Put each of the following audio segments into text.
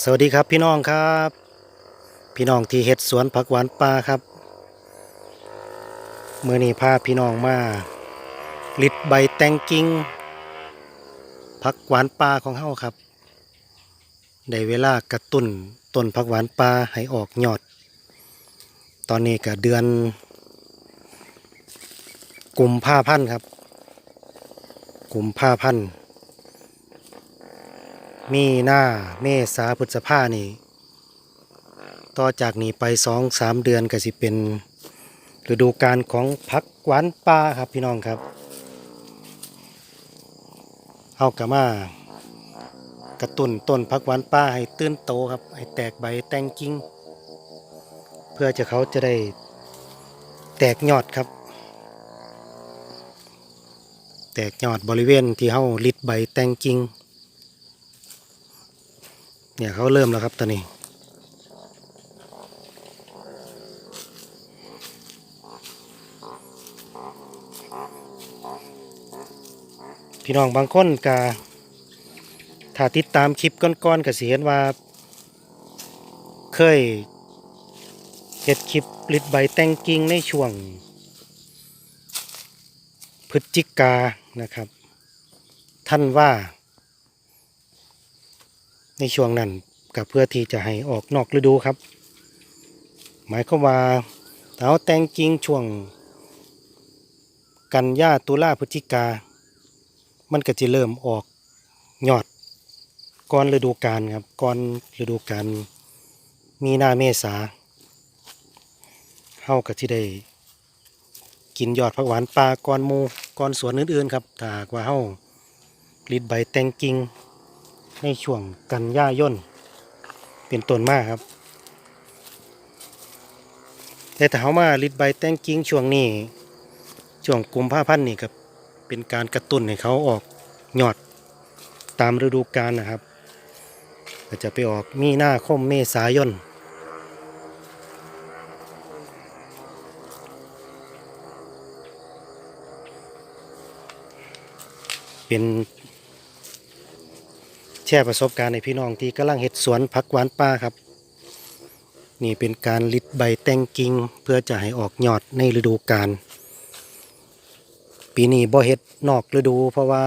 สวัสดีครับพี่น้องครับ พี่น้องที่เฮ็ดสวนผักหวานป่าครับเมื่อนี้พาพี่น้องมาลิดใบแตงกิ่งผักหวานป่าของเฮาครับได้เวลากระตุ้นต้นผักหวานป่าให้ออกยอด ตอนนี้ก็เดือนกลุ่มภาพันธ์ครับ กลุ่มภาพันธ์ มีหน้าเมษาพฤษภานี่ ต่อจากนี้ไปสองสามเดือนก็สิเป็นฤดูกาลของพักหวานป่าครับพี่น้องครับเอากระมากระตุนต้นพักหวานป่าให้ตื้นโตครับ ให้แตกใบแตงกิ่งเพื่อจะเขาจะได้แตกยอดครับ แตกยอดบริเวณที่เฮาลิดใบแตงกิ่ง เนี่ยเขาเริ่มแล้วครับตอนนี้พี่น้องบางคนกาถ้าติดตามคลิปก้อนๆก็สิเห็นว่า เคยเฮ็ดคลิปลิดใบแตงกิ่งในช่วง พฤศจิกานะครับ ท่านว่า ในช่วงนั้นกับเพื่อที่จะให้ออกนอกฤดูครับ หมายความว่าเอาแตงกิ่งช่วง กันยาตุลาพฤศจิกา มันก็จะเริ่มออกยอดก่อนฤดูกาลครับก่อนฤดูกาลมีนาเมษาเฮาก็ที่ได้กินยอดผักหวานปลาก่อนมูก่อนสวนอื่นๆครับถ้าหากว่าเฮารีดใบแตงกิ่ง ในช่วงกันยายนเป็นต้นมากครับ แต่ถ้าเขามาลิดใบแตงกิ้งช่วงนี้ ช่วงกุมภาพันธ์นี่ครับเป็นการกระตุ้นให้เขาออกหยอดตามฤดูกาลนะครับก็จะไปออกมีหน้าคมเมษายนเป็น ชร์ประสบการณ์ในพี่น้องที่กำลังเห็ดสวนผักหวานป่าครับ นี่เป็นการลิดใบแตงกิ่งเพื่อจะให้ออกยอดในฤดูกาลปีนี้บ่เฮ็ดนอกฤดู เพราะว่า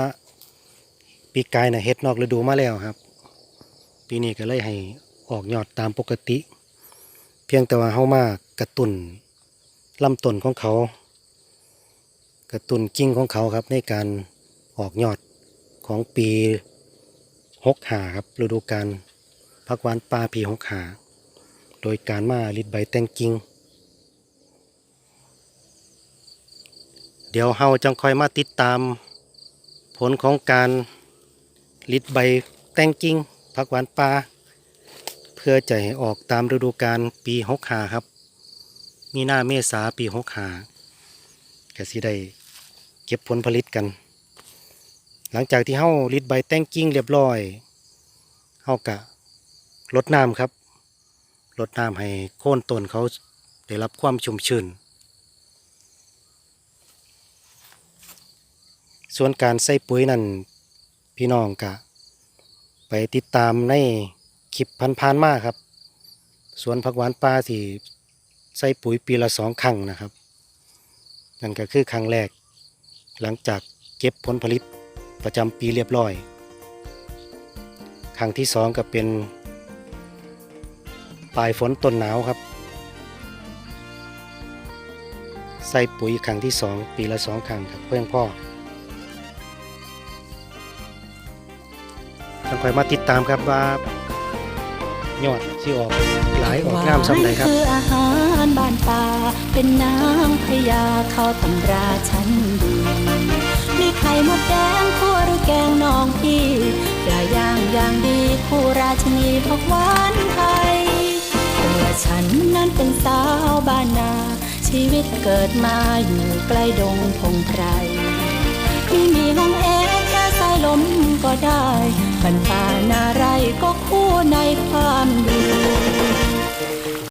ปีกายน่ะเฮ็ดนอกฤดูมาแล้วครับ ปีนี้ก็เลยให้ออกยอดตามปกติ เพียงแต่ว่าเฮามากระตุนลำต้นของเขา กระตุนกิ่งของเขาครับในการออกยอดของปี หกหาครับฤดูกาลพักหวานปลาปีหกหาโดยการมาลิดใบแตงกิง เดี๋ยวเฮาจังคอยมาติดตาม ผลของการลิดใบแตงกิงพักหวานปลาเพื่อจะให้ออกตามฤดูกาลปีหกหาครับ มีหน้าเมษาปีหกหาก็สิได้เก็บผลผลิตกัน หลังจากที่เฮาลิดใบแตงกิ้งเรียบร้อยเฮากะลดน้ำครับลดน้ำให้โค่นต้นเขาได้รับความชุ่มชื้น ส่วนการใส่ปุ๋ยนั่นพี่น้องกะ ไปติดตามในคลิปพันๆมากครับสวนผักหวานปลาที่ใส่ปุ๋ยปีละสองครั้งนะครับ นั่นก็คือครั้งแรก หลังจากเก็บผลผลิต ประจำปีเรียบร้อย ครั้งที่สองก็เป็น ปลายฝนต้นหนาวครับ ใส่ปุ๋ยครั้งที่สองปีละสองครั้งครับเพื่อนพ่อต้องคอยมาติดตามครับว่ายอดที่ออกหลายออกงามสำใดครับคืออาหารบ้านป่าเป็นนางพญาเข้าตำราชั้นดี มีไข่มดแดงคั่วหรือแกงน้องพี่ปลาย่างอย่างดีคู่ราชนีผักหวานไทยตัวฉันนั้นเป็นสาวบ้านนา ชีวิตเกิดมาอยู่ใกล้ดงพงไพรไม่มีห้องแอร์แค่สายลมก็ได้บรรป่านาไรก็คู่ในความดี